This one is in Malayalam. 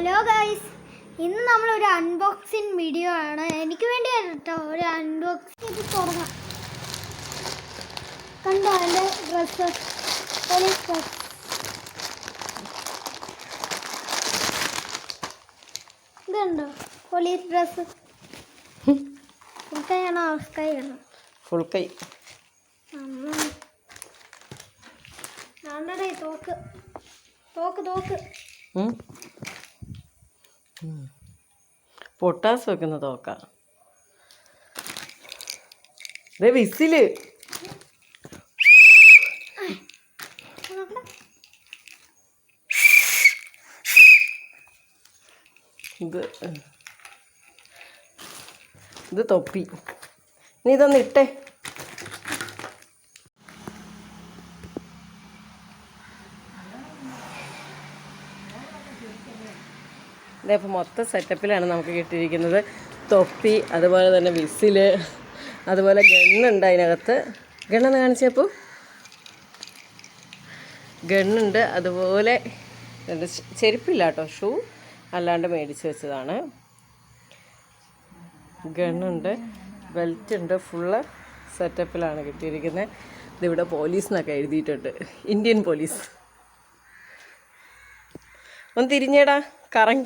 ഹലോ ഗൈസ് ഇന്ന് നമ്മൾ ഒരു അൺബോക്സിങ് വീഡിയോ ആണ്. എനിക്ക് വേണ്ടിയാണ് കേട്ടോ ഒരു അൺബോക്സിങ് ഇത് തുടങ്ങാം. കണ്ടോ എന്റെ ഡ്രസ്സ് പോലീസ് ഡ്രസ് ഇതുണ്ടോ പോലീസ് ഡ്രസ്സ് ഫുൾക്കൈയാണോ ഹൗസ് ആണോ? ഫുൾ കൈ ആണ്ടടേ തോക്ക്. തോക്ക് തോക്ക്. ഉം. ഉം. പൊട്ടാസ് വെക്കുന്ന തോക്ക വിസിൽ. ഇത് ഇത് തൊപ്പി. നീ ഇതൊന്ന് ഇട്ടേ. ഇതേപ്പോൾ മൊത്തം സെറ്റപ്പിലാണ് നമുക്ക് കിട്ടിയിരിക്കുന്നത്. തൊപ്പി അതുപോലെ തന്നെ വിസിൽ അതുപോലെ ഗണ്ണുണ്ട് അതിനകത്ത്. ഗണ്ണെന്ന് കാണിച്ചപ്പോൾ ഗണ്ണുണ്ട് അതുപോലെ ചെരുപ്പില്ല കേട്ടോ ഷൂ അല്ലാണ്ട് മേടിച്ച് വെച്ചതാണ്. ഗണ്ണുണ്ട് ബെൽറ്റ് ഉണ്ട് ഫുള്ള് സെറ്റപ്പിലാണ് കിട്ടിയിരിക്കുന്നത്. ഇതിവിടെ പോലീസ് എന്നൊക്കെ എഴുതിയിട്ടുണ്ട്. Indian police. ഒന്ന് തിരിഞ്ഞേടാ. कारण